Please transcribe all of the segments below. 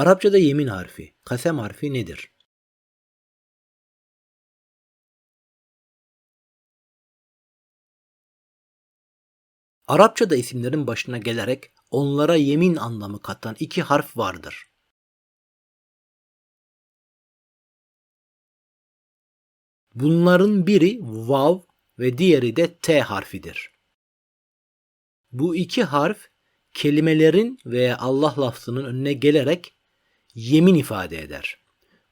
Arapçada yemin harfi, kasem harfi nedir? Arapçada isimlerin başına gelerek onlara yemin anlamı katan iki harf vardır. Bunların biri vav ve diğeri de t harfidir. Bu iki harf kelimelerin veya Allah lafzının önüne gelerek yemin ifade eder.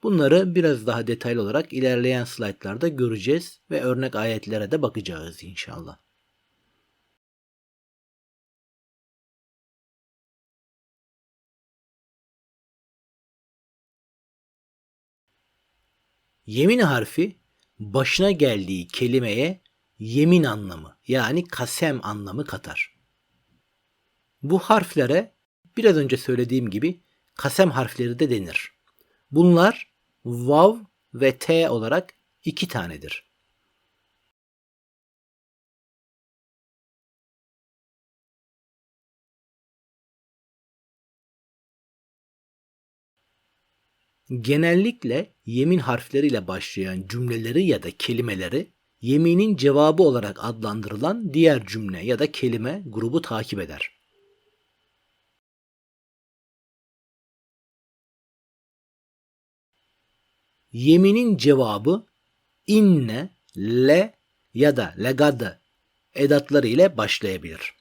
Bunları biraz daha detaylı olarak ilerleyen slaytlarda göreceğiz ve örnek ayetlere de bakacağız inşallah. Yemin harfi başına geldiği kelimeye yemin anlamı yani kasem anlamı katar. Bu harflere biraz önce söylediğim gibi kasem harfleri de denir. Bunlar vav ve t olarak iki tanedir. Genellikle yemin harfleriyle başlayan cümleleri ya da kelimeleri yeminin cevabı olarak adlandırılan diğer cümle ya da kelime grubu takip eder. Yeminin cevabı inne, le ya da legade edatları ile başlayabilir.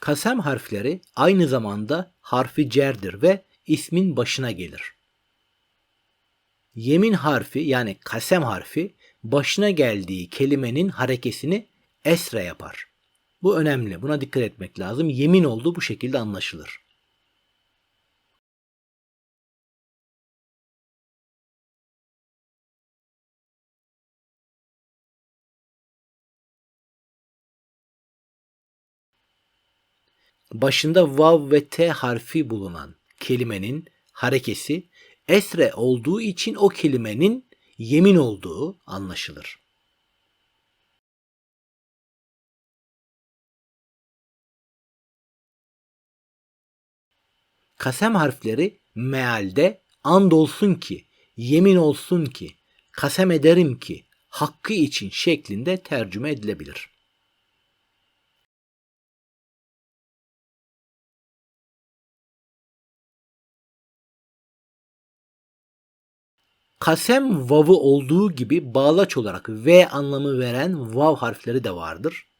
Kasem harfleri aynı zamanda harfi cerdir ve ismin başına gelir. Yemin harfi yani kasem harfi başına geldiği kelimenin harekesini esre yapar. Bu önemli. Buna dikkat etmek lazım. Yemin olduğu bu şekilde anlaşılır. Başında vav ve t harfi bulunan kelimenin harekesi esre olduğu için o kelimenin yemin olduğu anlaşılır. Kasem harfleri mealde andolsun ki, yemin olsun ki, kasem ederim ki, hakkı için şeklinde tercüme edilebilir. Kasem vavı olduğu gibi bağlaç olarak V anlamı veren vav harfleri de vardır.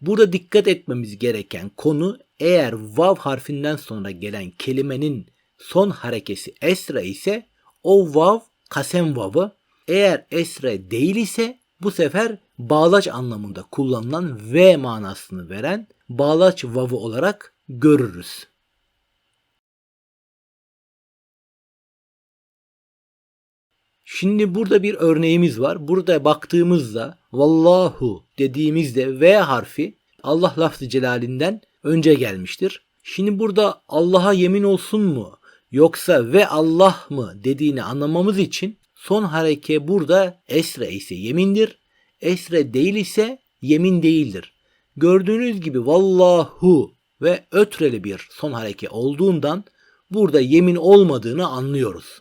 Burada dikkat etmemiz gereken konu eğer vav harfinden sonra gelen kelimenin son harekesi esra ise o vav kasem vavı eğer esre değil ise bu sefer bağlaç anlamında kullanılan V manasını veren bağlaç vavı olarak görürüz. Şimdi burada bir örneğimiz var. Burada baktığımızda vallahu dediğimizde V harfi Allah lafzı celalinden önce gelmiştir. Şimdi burada Allah'a yemin olsun mu yoksa ve Allah mı dediğini anlamamız için son hareke burada esre ise yemindir. Esre değil ise yemin değildir. Gördüğünüz gibi vallahu ve ötreli bir son hareke olduğundan burada yemin olmadığını anlıyoruz.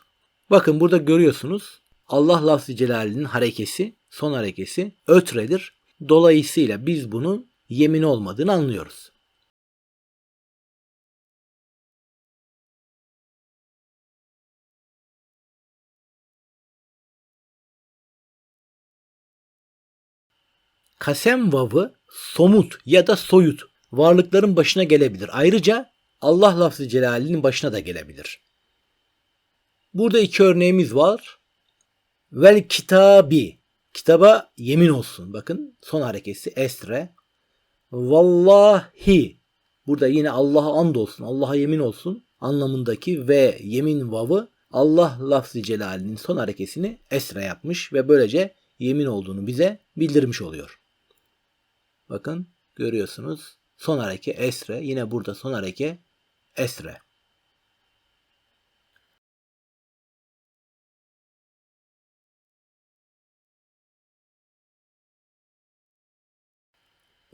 Bakın burada görüyorsunuz Allah lafzı celalinin harekesi, son harekesi ötredir. Dolayısıyla biz bunun yemin olmadığını anlıyoruz. Kasem vavı somut ya da soyut varlıkların başına gelebilir. Ayrıca Allah lafzı celalinin başına da gelebilir. Burada iki örneğimiz var. Vel kitabi. Kitaba yemin olsun. Bakın son harekesi esre. Vallahi. Burada yine Allah'a and olsun. Allah'a yemin olsun anlamındaki ve yemin vavı Allah lafzı celalinin son harekesini esre yapmış ve böylece yemin olduğunu bize bildirmiş oluyor. Bakın görüyorsunuz son hareke esre yine burada son hareke esre.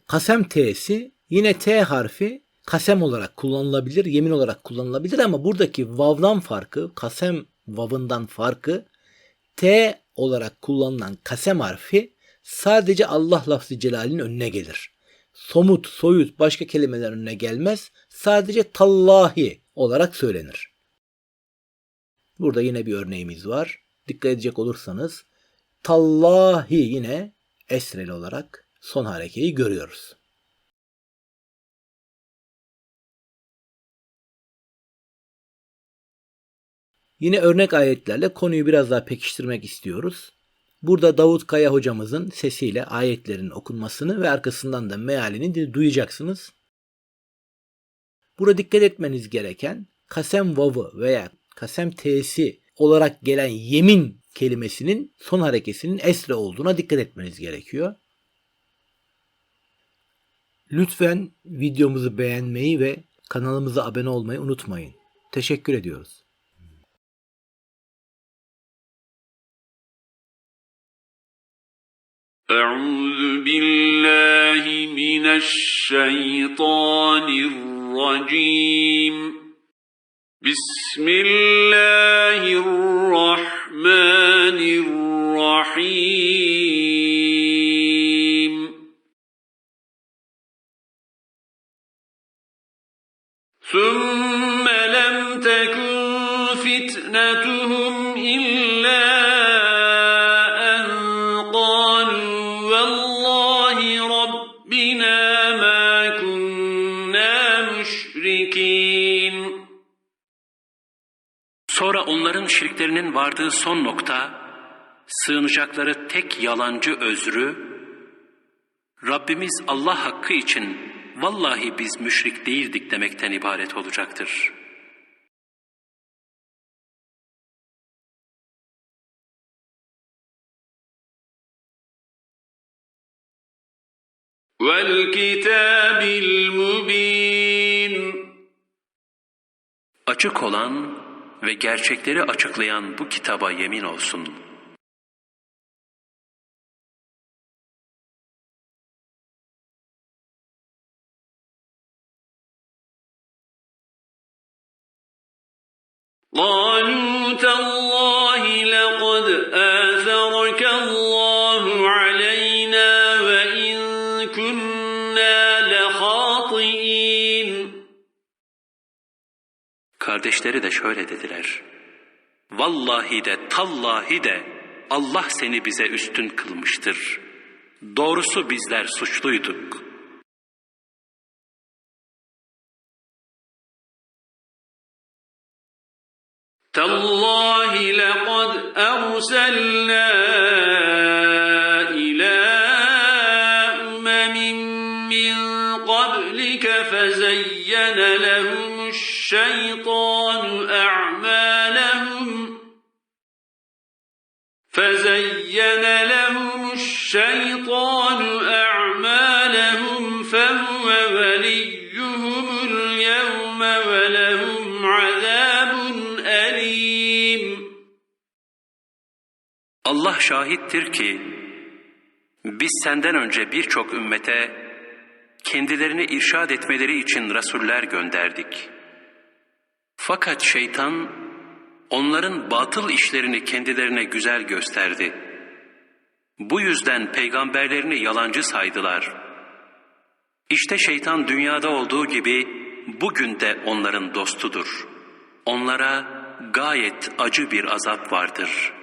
Kasem t'si yine t harfi kasem olarak kullanılabilir, yemin olarak kullanılabilir ama buradaki vav'dan farkı, kasem vav'ından farkı t olarak kullanılan kasem harfi sadece Allah lafzı celalinin önüne gelir. Somut, soyut başka kelimeler önüne gelmez. Sadece tallahi olarak söylenir. Burada yine bir örneğimiz var. Dikkat edecek olursanız tallahi yine esreli olarak son harekeyi görüyoruz. Yine örnek ayetlerle konuyu biraz daha pekiştirmek istiyoruz. Burada Davut Kaya hocamızın sesiyle ayetlerin okunmasını ve arkasından da mealini duyacaksınız. Burada dikkat etmeniz gereken kasem vavı veya kasem t'si olarak gelen yemin kelimesinin son harekesinin esre olduğuna dikkat etmeniz gerekiyor. Lütfen videomuzu beğenmeyi ve kanalımıza abone olmayı unutmayın. Teşekkür ediyoruz. أعوذ بالله من الشيطان الرجيم بسم الله الرحمن الرحيم fitnetuhum illa en qalu vallahi rabbina ma kunna müşrikin. Sonra onların şirklerinin vardığı son nokta, sığınacakları tek yalancı özrü, Rabbimiz Allah hakkı için vallahi biz müşrik değildik demekten ibaret olacaktır.'' والكتاب المبين Açık olan ve gerçekleri açıklayan bu kitaba yemin olsun. قالوا تالله Kardeşleri de şöyle dediler. Vallahi de tallahi de Allah seni bize üstün kılmıştır. Doğrusu bizler suçluyduk. تالله لقد أرسلنا الشيطان أعمالهم فزين لهم الشيطان أعمالهم فهو وليهم اليوم ولهم عذاب أليم Allah şahittir ki biz senden önce birçok ümmete kendilerini irşad etmeleri için rasuller gönderdik. Fakat şeytan onların batıl işlerini kendilerine güzel gösterdi. Bu yüzden peygamberlerini yalancı saydılar. İşte şeytan dünyada olduğu gibi bugün de onların dostudur. Onlara gayet acı bir azap vardır.''